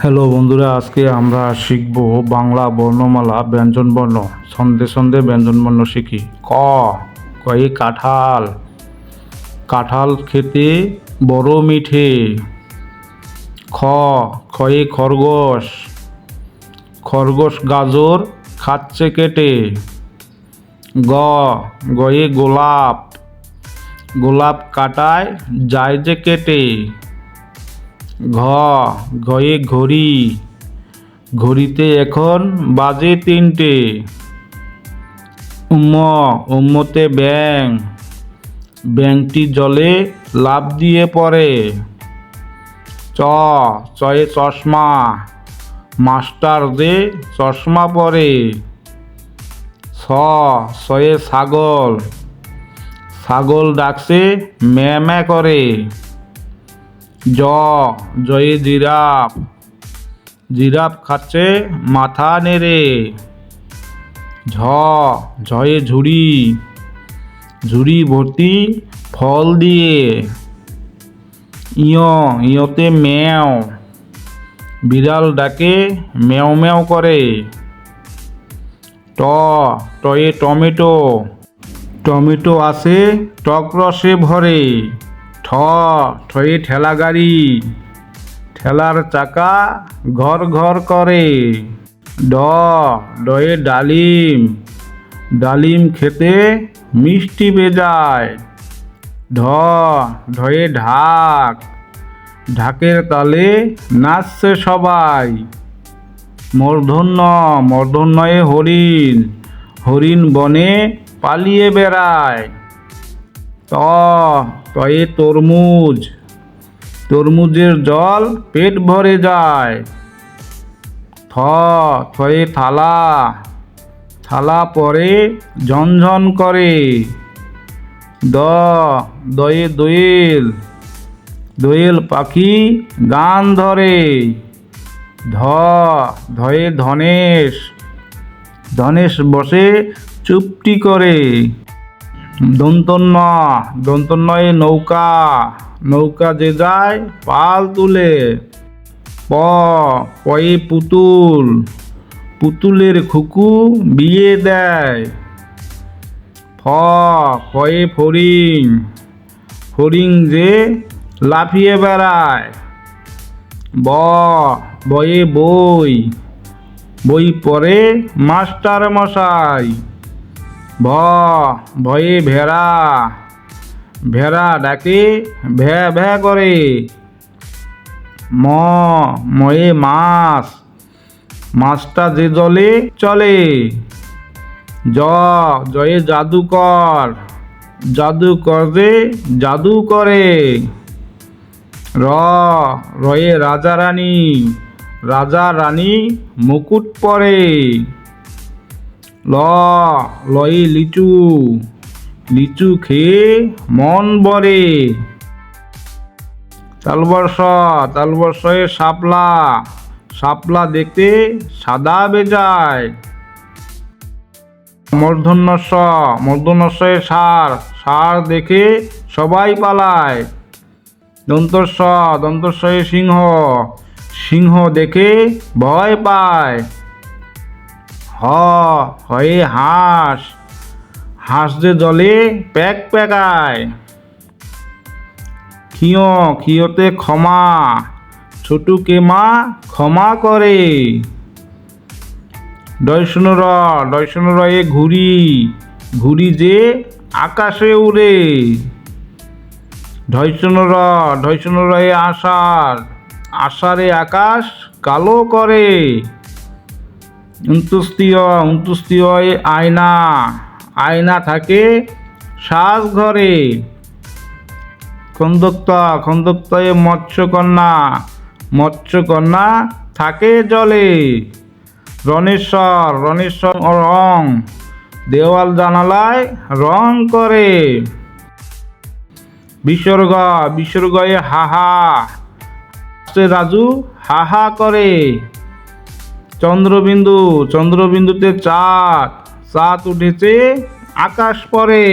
Hello বন্ধুরা, আজকে আমরা শিখব বাংলা বর্ণমালা ব্যঞ্জনবর্ণ সন্ধে সন্ধে ব্যঞ্জনবর্ণ শিখি। ক, কয়ে কাঁঠাল। কাঁঠাল খেতে বড় মিঠে। খ খয়ে খরগোশ। খরগোশ গাজর খাচ্ছে কেটে। গ, গয়ে গোলাপ। গোলাপ কাটায় যায় যে কেটে। ঘ, ঘয়ে ঘড়ি। ঘড়িতে এখন বাজে তিনটে। উম, উম্মতে ব্যাং ব্যাংটি জলে লাভ দিয়ে পড়ে। চ, চয়ে চশমা। মাস্টার যে চশমা পরে। ছ ছয়ে ছাগল। ছাগল ডাকছে ম্যা করে। জ, জয়ে জিরাফ। জিরাফ খাচ্ছে মাথা নেড়ে। ঝ ঝয়ে ঝুড়ি। ঝুড়ি ভর্তি ফল দিয়ে। ইয়, ইয়তে ম্যাও। বিড়াল ডাকে ম্যাও ম্যাও করে। ট, টয়ে টমেটো। টমেটো আছে টক রসে ভরে। ঠ ঠয়ে ঠেলা গাড়ি। ঠেলার চাকা ঘর ঘর করে। ড, ডয়ে ডালিম। ডালিম খেতে মিষ্টি বেজায়। ঢ, ঢয়ে ঢাক। ঢাকের তালে নাচছে সবাই। মূর্ধন্য, মূর্ধন্যয়ে হরিণ। হরিণ বনে পালিয়ে বেড়ায়। তয়ে তরমুজ। তরমুজের জল পেট ভরে যায়। থ থয়ে থালা। থালা পরে ঝনঝন করে। দ, দয়ে দোয়েল। দোয়েল পাখি গান ধরে। ধ, ধয়ে ধনেশ। ধনেশ বসে চুপটি করে। দন্তন্য, দন্তন্যয়ে নৌকা নৌকা যে যায় পাল তুলে। প, পয়ে পুতুল, পুতুলের খুকু বিয়ে দেয়। ফ ফয়ে ফড়িং ফড়িং যে লাফিয়ে বেড়ায়। ব, বয়ে বই বই পড়ে মাস্টার মশাই ভ ভয়ে ভেড়া। ভেড়া ডাকে ভ্যা ভ্যা করে। ম ময়ে মাছ। মাছটা যে জলে চলে। জ, জয়ে জাদুকর জাদুকর যে জাদু করে র রয়ে রাজা রানী রাজা রানী মুকুট পরে ল, লয়ে লিচু। লিচু খেয়ে মন ভরে। তালবর্ষ তালবর্ষয়ে শাপলা। শাপলা দেখতে সাদা বেজায়। মূর্ধন্যস্ব মূর্ধন্যস্বয়ে সার। সার দেখে সবাই পালায়। দন্তস্ব দন্তস্বয়ে সিংহ। সিংহ দেখে ভয় পায়। হ, হয়ে হাঁস। হাঁস যে জলে, প্যাক প্যাকায়। ক্ষিয়, ক্ষিয়তে ক্ষমা। ছোটুকে মা ক্ষমা করে। ডয়সনুর ডয়সনুরয়ে ঘুড়ি। ঘুড়ি যে আকাশে উড়ে। ঢয়সনুর ঢয়সনুরয়ে আষাঢ়। আষাঢ়ে আকাশ কালো করে। উন্তুস্তীয় উন্তুস্তীয় আয়না। আয়না থাকে সাজ ঘরে খন্দক্তা, খন্দক্তয়ে মৎস্যকন্যা। মৎস্যকন্যা থাকে জলে। রণেশ্বর রণেশ্বর রং। দেওয়াল জানালায় রং করে। বিসর্গ, বিসর্গয়ে হাহা। রাজু হাহা করে। চন্দ্রবিন্দু চন্দ্রবিন্দুতে চাঁদ। চাঁদ উঠেছে আকাশ পরে